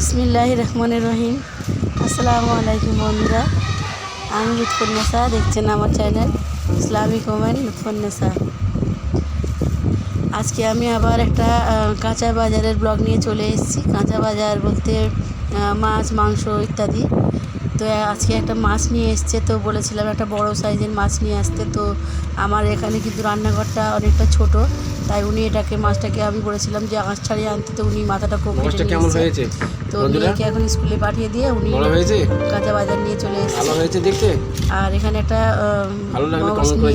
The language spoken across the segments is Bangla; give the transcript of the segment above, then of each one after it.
বিসমিল্লাহ রহমান রহিম। আসসালামু আলাইকুম বন্ধুরা। আমি লুৎফুন্নেসা দেখছেন আমার চ্যানেল ইসলামিক ওমেন লুৎফুন্নেসা আজকে আমি আবার একটা কাঁচা বাজারের ব্লগ নিয়ে চলে এসেছি। কাঁচা বাজার বলতে মাছ মাংস ইত্যাদি। তো আজকে একটা মাছ নিয়ে এসছে তো বলেছিলাম একটা বড় সাইজের মাছ নিয়ে আসতে। তো আমার এখানে কিন্তু রান্নাঘরটা অনেকটা ছোট তাই উনি এটাকে মাছটাকে আমি বলেছিলাম যে আঁশ ছাড়িয়ে আনতে তো উনি মাথাটা খুব কেমন হয়েছে? তো মেয়েকে এখন স্কুলে পাঠিয়ে দিয়ে উনি কাঁচা বাজার নিয়ে চলে ভালো এসেছে। হয়েছে দেখতে? আর এখানে একটা ভালো লাগলে করে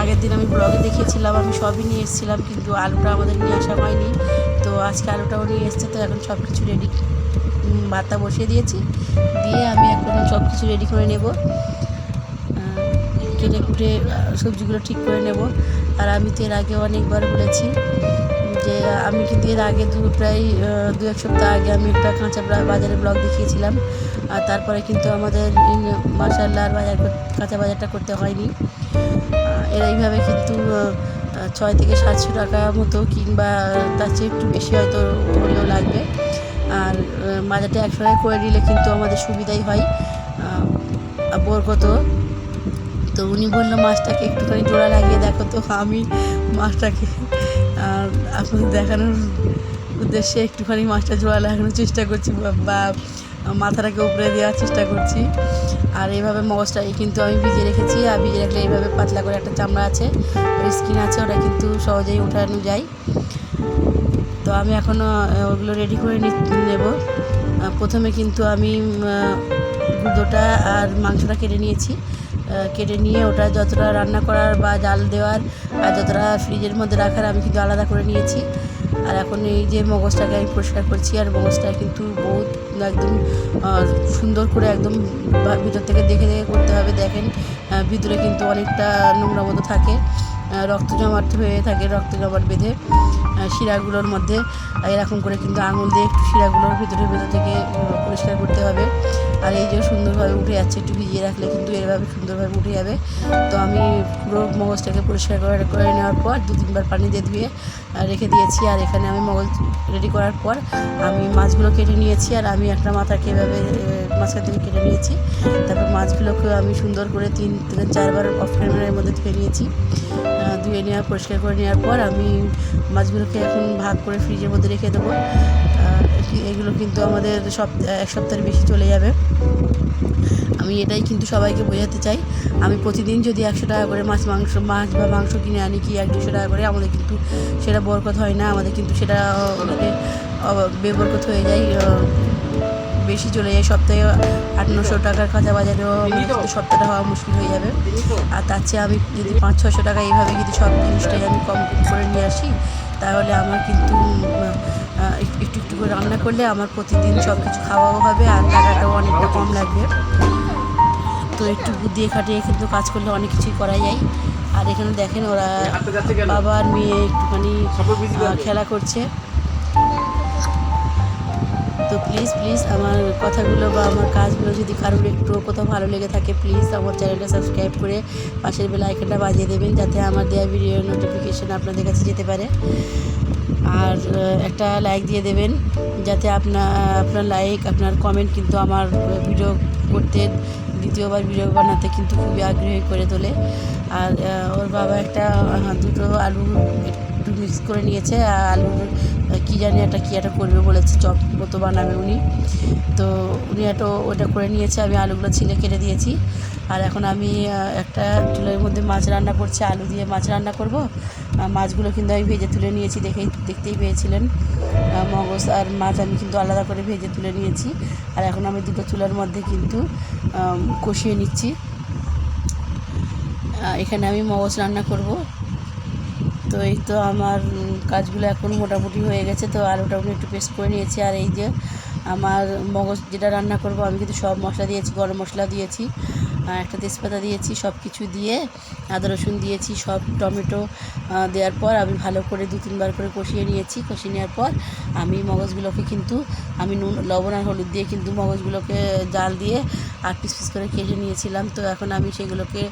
আগের দিন আমি ব্লগে দেখিয়েছিলাম, আমি সবই নিয়ে এসেছিলাম, কিন্তু আলুটা আমাদের নিয়ে আসা হয়নি। তো আজকে আলুটাও নিয়ে এসছে, তো এখন সব কিছু রেডি ভাতটা বসিয়ে দিয়েছি, দিয়ে আমি এখন সব কিছু রেডি করে নেব। কেটে কুটে সবজিগুলো ঠিক করে নেব। আর আমি তো এর আগে অনেকবার বলেছি যে, আমি কিন্তু এর আগে দু প্রায় দু এক সপ্তাহ আগে আমি একটা কাঁচা বা- বাজারের ব্লগ দেখিয়েছিলাম। আর তারপরে কিন্তু আমাদের মাসাল্লাহ বাজার কাঁচা বাজারটা করতে হয়নি। এরা এইভাবে কিন্তু ছয় থেকে সাতশো টাকা মতো কিংবা তার চেয়ে একটু বেশি হয়তো হলেও লাগবে। আর মাজাটা একসঙ্গে করে নিলে কিন্তু আমাদের সুবিধাই হয়। বরকত তো উনি বলল, মাছটাকে একটুখানি জোড়া লাগিয়ে দেখো তো, আমি মাছটাকে। আপনাদের দেখানোর উদ্দেশ্যে একটুখানি মাছটা জোড়া লাগানোর চেষ্টা করছি বা মাথাটাকে উপরে দেওয়ার চেষ্টা করছি। আর এইভাবে মগজটাকে কিন্তু আমি ভিজিয়ে রেখেছি। আর ভিজিয়ে রাখলে এইভাবে পাতলা করে একটা চামড়া আছে স্কিন আছে ওটা কিন্তু সহজেই উঠানো যায়। তো আমি এখনও ওগুলো রেডি করে নেব। প্রথমে কিন্তু আমি উম, আর মাংসটা কেটে নিয়েছি। কেটে নিয়ে ওটা যতটা রান্না করার বা জাল দেওয়ার আর যতটা ফ্রিজের মধ্যে রাখার আমি কিন্তু আলাদা করে নিয়েছি। আর এখন এই যে মগজটাকে আমি পরিষ্কার করছি, আর মগজটা কিন্তু বহুত একদম সুন্দর করে একদম ভিতর থেকে দেখে দেখে করতে হবে। দেখেন ভিতরে কিন্তু অনেকটা নোংরা মতো থাকে। রক্ত জমাট হয়ে থাকে রক্ত জমাট বেঁধে শিরাগুলোর মধ্যে। এরকম করে কিন্তু আঙুল দিয়ে একটু শিরাগুলোর ভিতরে ভিতর থেকে পরিষ্কার করতে হবে। আর এই যে সুন্দরভাবে উঠে যাচ্ছে, একটু ভিজিয়ে রাখলে কিন্তু এভাবে সুন্দরভাবে উঠে যাবে। তো আমি পুরো মগজটাকে পরিষ্কার করে করে নেওয়ার পর দু তিনবার পানি দিয়ে ধুয়ে রেখে দিয়েছি। আর এখানে আমি মগজ রেডি করার পর আমি মাছগুলো কেটে নিয়েছি। আর আমি একটা মাথাকে এভাবে মাঝখান থেকে কেটে নিয়েছি। তারপর মাছগুলোকে আমি সুন্দর করে তিন থেকে চারবার অফ ক্যামেরার মধ্যে ধুয়ে নিয়েছি। ধুয়ে নেওয়া, পরিষ্কার করে নেওয়ার পর আমি মাছগুলোকে এখন ভাগ করে ফ্রিজের মধ্যে রেখে দেবো। এগুলো কিন্তু আমাদের সপ এক সপ্তাহের বেশি চলে যাবে। আমি এটাই কিন্তু সবাইকে বোঝাতে চাই। আমি প্রতিদিন যদি একশো টাকা করে মাছ, মাংস, মাছ বা মাংস কিনে আনি কি এক দুশো টাকা করে, আমাদের কিন্তু সেটা বরকত হয় না। আমাদের কিন্তু সেটা বেবরকত হয়ে যায়। বেশি চলে যায় সপ্তাহে আট নশো টাকার কাঁচা বাজারেও আমাদের সপ্তাহটা হওয়া মুশকিল হয়ে যাবে। আর তার চেয়ে আমি যদি পাঁচ ছশো টাকা এইভাবে যদি সব জিনিসটাই আমি কম করে নিয়ে আসি তাহলে আমার কিন্তু একটু একটু করে রান্না করলে আমার প্রতিদিন সব কিছু খাওয়াও হবে আর টাকাটাও অনেকটা কম লাগবে। তো একটু বুদ্ধি খাটিয়ে কিন্তু কাজ করলে অনেক কিছুই করা যায়। আর এখানে দেখেন ওরা হাঁটতে যাচ্ছে কেন? বাবা আর মেয়ে একটুখানি। খেলা করছে। তো প্লিজ প্লিজ আমার কথাগুলো বা আমার কাজগুলো যদি কারোর একটু কোথাও ভালো লেগে থাকে প্লিজ আমার চ্যানেলটা সাবস্ক্রাইব করে পাশের বেল আইকনটা বাজিয়ে দেবেন যাতে আমার দেওয়া ভিডিও নোটিফিকেশন আপনাদের কাছে যেতে পারে। আর একটা লাইক দিয়ে দেবেন যাতে আপনার আপনার লাইক আপনার কমেন্ট কিন্তু আমার ভিডিও করতে, দ্বিতীয়বার ভিডিও বানাতে কিন্তু খুবই আগ্রহী করে তোলে। আর ওর বাবা একটা দুটো আলু একটু মিক্স করে নিয়েছে আহ, কী জানি একটা কী একটা করবে বলেছে চপ মতো বানাবে উনি। তো উনি একটা ওটা করে নিয়েছে আমি আলুগুলো ছিলে কেটে দিয়েছি। আর এখন আমি একটা চুলের মধ্যে মাছ রান্না করছি আলু দিয়ে মাছ রান্না করব। মাছগুলো কিন্তু আমি ভেজে তুলে নিয়েছি দেখেই দেখতেই পেয়েছিলেন। মগজ আর মাছ আমি কিন্তু আলাদা করে ভেজে তুলে নিয়েছি। আর এখন আমি দুটো চুলার মধ্যে কিন্তু কষিয়ে নিচ্ছি। এখানে আমি মগজ রান্না করব। তো এই তো আমার কাজগুলো এখন মোটামুটি হয়ে গেছে, তো আলুটা আমি একটু পেস্ট করে নিয়েছি। আর এই যে আমার মগজ যেটা রান্না করব, আমি কিন্তু সব মশলা দিয়েছি, গরম মশলা দিয়েছি। আর একটা তেজপাতা দিয়েছি সব কিছু দিয়ে, আদা রসুন দিয়েছি, সব টমেটো দেওয়ার পর আমি ভালো করে দু তিনবার করে কষিয়ে নিয়েছি। কষিয়ে নেওয়ার পর আমি মগজগুলোকে কিন্তু, আমি নুন, লবণ আর হলুদ দিয়ে কিন্তু মগজগুলোকে জাল দিয়ে আর পিস পিস করে কেটে নিয়েছিলাম। তো এখন আমি সেগুলোকে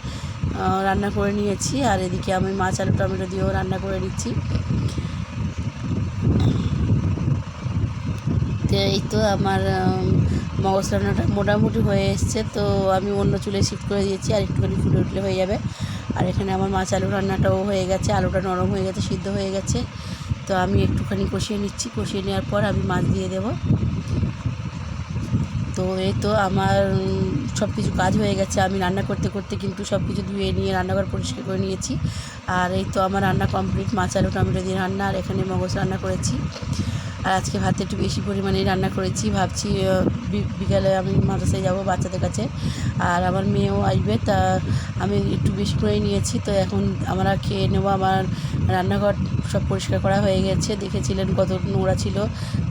রান্না করে নিয়েছি। আর এদিকে আমি মাছ আলু টমেটো দিয়েও রান্না করে নিচ্ছি। তো এই তো আমার উম, মগজ রান্নাটা মোটামুটি হয়ে এসছে তো আমি অন্য চুলে শিফট করে দিয়েছি আর একটুখানি ফুটে উঠলে হয়ে যাবে। আর এখানে আমার মাছ আলু রান্নাটাও হয়ে গেছে আলুটা নরম হয়ে গেছে সিদ্ধ হয়ে গেছে তো আমি একটুখানি কষিয়ে নিচ্ছি কষিয়ে নেওয়ার পর আমি মাছ দিয়ে দেবো। তো এই তো আমার সব কিছু কাজ হয়ে গেছে আমি রান্না করতে করতে কিন্তু সব কিছু ধুয়ে নিয়ে রান্নাঘর পরিষ্কার করে নিয়েছি। আর এই তো আমার রান্না কমপ্লিট মাছ আলু টমেটো দিয়ে রান্না আর এখানে মগজ রান্না করেছি। আর আজকে ভাত একটু বেশি পরিমাণে রান্না করেছি। ভাবছি বিকালে আমি মাদ্রাসায় যাব বাচ্চাদের কাছে। আর আমার মেয়েও আসবে, তা আমি একটু বেশি করেই নিয়েছি। তো এখন আমরা খেয়ে নেব। আমার রান্নাঘর সব পরিষ্কার করা হয়ে গেছে। দেখেছিলেন কত নোংরা ছিল।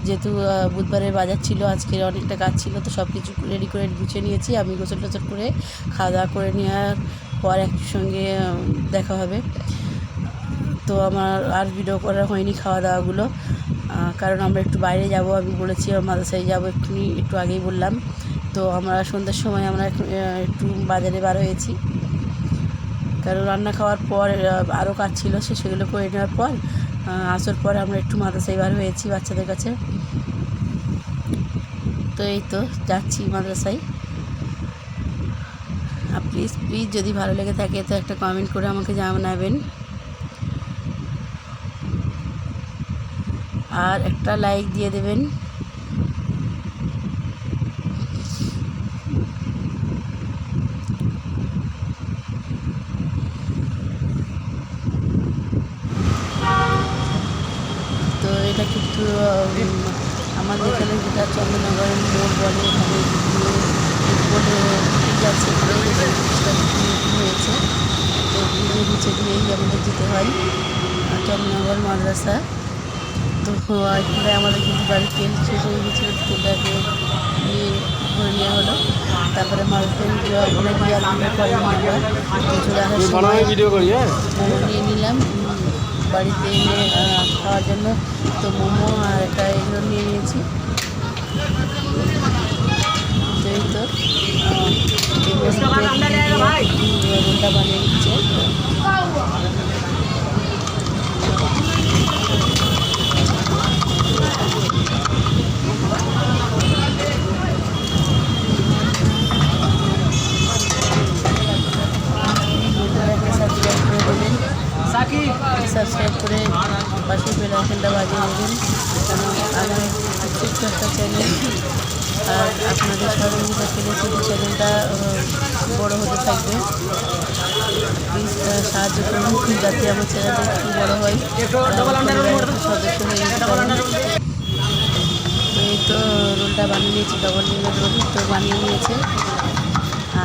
যেহেতু বুধবারের বাজার ছিল, আজকে অনেকটা কাজ ছিল, তো সব কিছু রেডি করে গুছিয়ে নিয়েছি। আমি গোসল টোসল করে খাওয়া দাওয়া করে নেওয়ার পর একসঙ্গে দেখা হবে। তো আমার আর ভিডিও করা হয়নি খাওয়া দাওয়াগুলো। কারণ আমরা একটু বাইরে যাব, আমি বলেছি মাদ্রাসায় যাব এক্ষুনি একটু আগেই বললাম। তো আমরা সন্ধ্যার সময় আমরা একটু- একটু বাজারে বার হয়েছি। কারণ রান্না খাওয়ার পর আরও কাজ ছিল, সে সেগুলো করে নেওয়ার পর আসার পর আমরা একটু মাদ্রাসায় বার হয়েছি বাচ্চাদের কাছে। তো এই তো, যাচ্ছি মাদ্রাসায় প্লিজ প্লিজ যদি ভালো লেগে থাকে, তো একটা কমেন্ট করে আমাকে জানাবেন। আর একটা লাইক দিয়ে দেবেন। তো এটা কিন্তু আমাদের এখানে যেটা চন্দ্রনগরের মোড় বলে এখানে হয়েছে। তো নিচে দিয়েই আমাদের যেতে হয়। চন্দ্রনগর মাদ্রাসা। তো এখানে আমাদের কিন্তু বাড়ির তেল শেষ হয়ে গেছিল তেলটাকে নিয়ে ভরে নেওয়া হলো। তারপরে ওখানে আমরা হ্যাঁ? নিয়ে নিলাম। বাড়িতে এনে খাওয়ার জন্য তো মোমো আর একটা এগুলো নিয়ে নিয়েছি। তো। এই তো এগুলো রোলটা বানিয়ে সাবস্ক্রাইব করে পাশে বেল আইকনটা বাজিয়ে দেবেন। আমার একটা চ্যানেল আর আপনাদের সহযোগিতা পেলে শুধু চ্যানেলটা বড় হতে থাকবে। প্লিজ সাহায্য করুন যাতে আমার চ্যানেলটা একটু বড় হয়। সদস্য হয়ে এই তো রোলটা বানিয়ে নিয়েছি ডবল ডিমের রোল তো বানিয়ে নিয়েছে।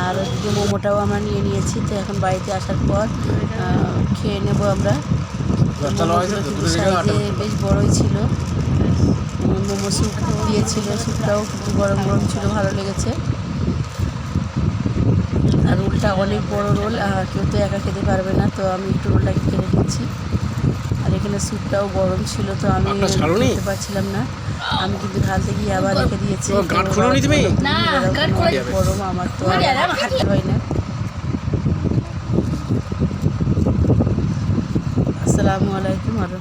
আর ওদিকে মোমোটাও আমরা নিয়ে নিয়েছি, তো এখন বাড়িতে আসার পর খেয়ে নেব আমরা। সাইজে বেশ বড়ই ছিল। মোমো স্যুপ দিয়েছিল স্যুপটাও কিন্তু গরম গরম ছিল ভালো লেগেছে। আর রোলটা অনেক বড় রোল আহ, কেউ তো একা খেতে পারবে না তো আমি একটু রোলটাকে কেটে দিচ্ছি আর এখানে স্যুপটাও গরম ছিল তো আমি খেতে পারছিলাম না। আমি কিন্তু ঢালতে গিয়ে আবার রেখে দিয়েছি। গরম আমার তো আর হয় না। আসসালামু আলাইকুম আর